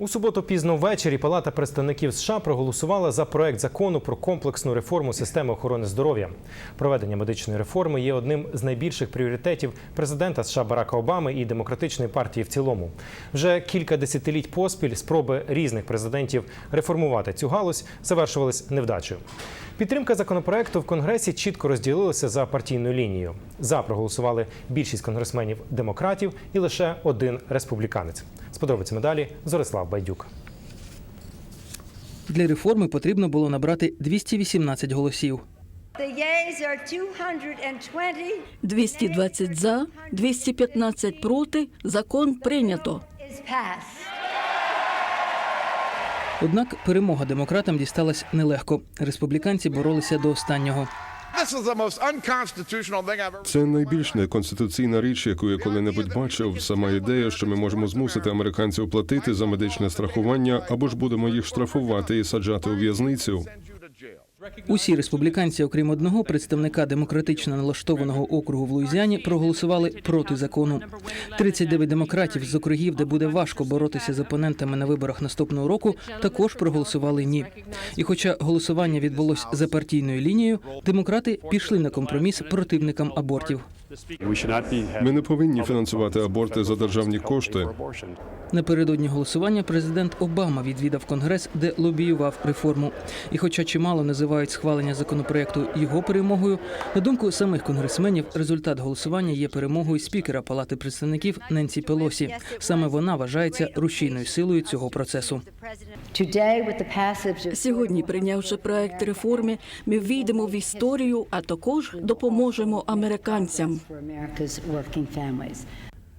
У суботу пізно ввечері Палата представників США проголосувала за проект закону про комплексну реформу системи охорони здоров'я. Проведення медичної реформи є одним з найбільших пріоритетів президента США Барака Обами і демократичної партії в цілому. Вже кілька десятиліть поспіль спроби різних президентів реформувати цю галузь завершувались невдачею. Підтримка законопроекту в Конгресі чітко розділилася за партійною лінією. За проголосували більшість конгресменів демократів і лише один республіканець. З подробицями далі Зорислав Байдюк. Для реформи потрібно було набрати 218 голосів. The yeas are 220 220 за, 215 проти. Закон прийнято. Однак перемога демократам дісталась нелегко. Республіканці боролися до останнього. Це найбільш неконституційна річ, яку я коли-небудь бачив. Сама ідея, що ми можемо змусити американців платити за медичне страхування, або ж будемо їх штрафувати і саджати у в'язницю. Усі республіканці, окрім одного представника демократично налаштованого округу в Луїзіані, проголосували проти закону. 39 демократів з округів, де буде важко боротися з опонентами на виборах наступного року, також проголосували ні. І хоча голосування відбулось за партійною лінією, демократи пішли на компроміс противникам абортів. Ми не повинні фінансувати аборти за державні кошти. Напередодні голосування президент Обама відвідав конгрес, де лобіював реформу. І, хоча чимало називають схвалення законопроекту його перемогою, на думку самих конгресменів, результат голосування є перемогою спікера Палати представників Ненсі Пелосі. Саме вона вважається рушійною силою цього процесу. Сьогодні, прийнявши проект реформи, ми війдемо в історію, а також допоможемо американцям.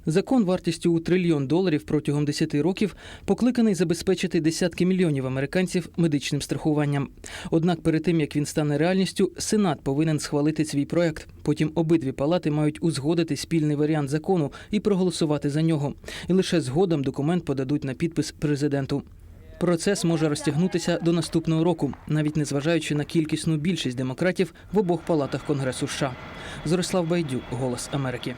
Закон вартістю у трильйон доларів протягом 10 років покликаний забезпечити десятки мільйонів американців медичним страхуванням. Однак перед тим як він стане реальністю, Сенат повинен схвалити свій проект. Потім обидві палати мають узгодити спільний варіант закону і проголосувати за нього. І лише згодом документ подадуть на підпис президенту. Процес може розтягнутися до наступного року, навіть незважаючи на кількісну більшість демократів в обох палатах Конгресу США. Зорислав Байдюк, Голос Америки.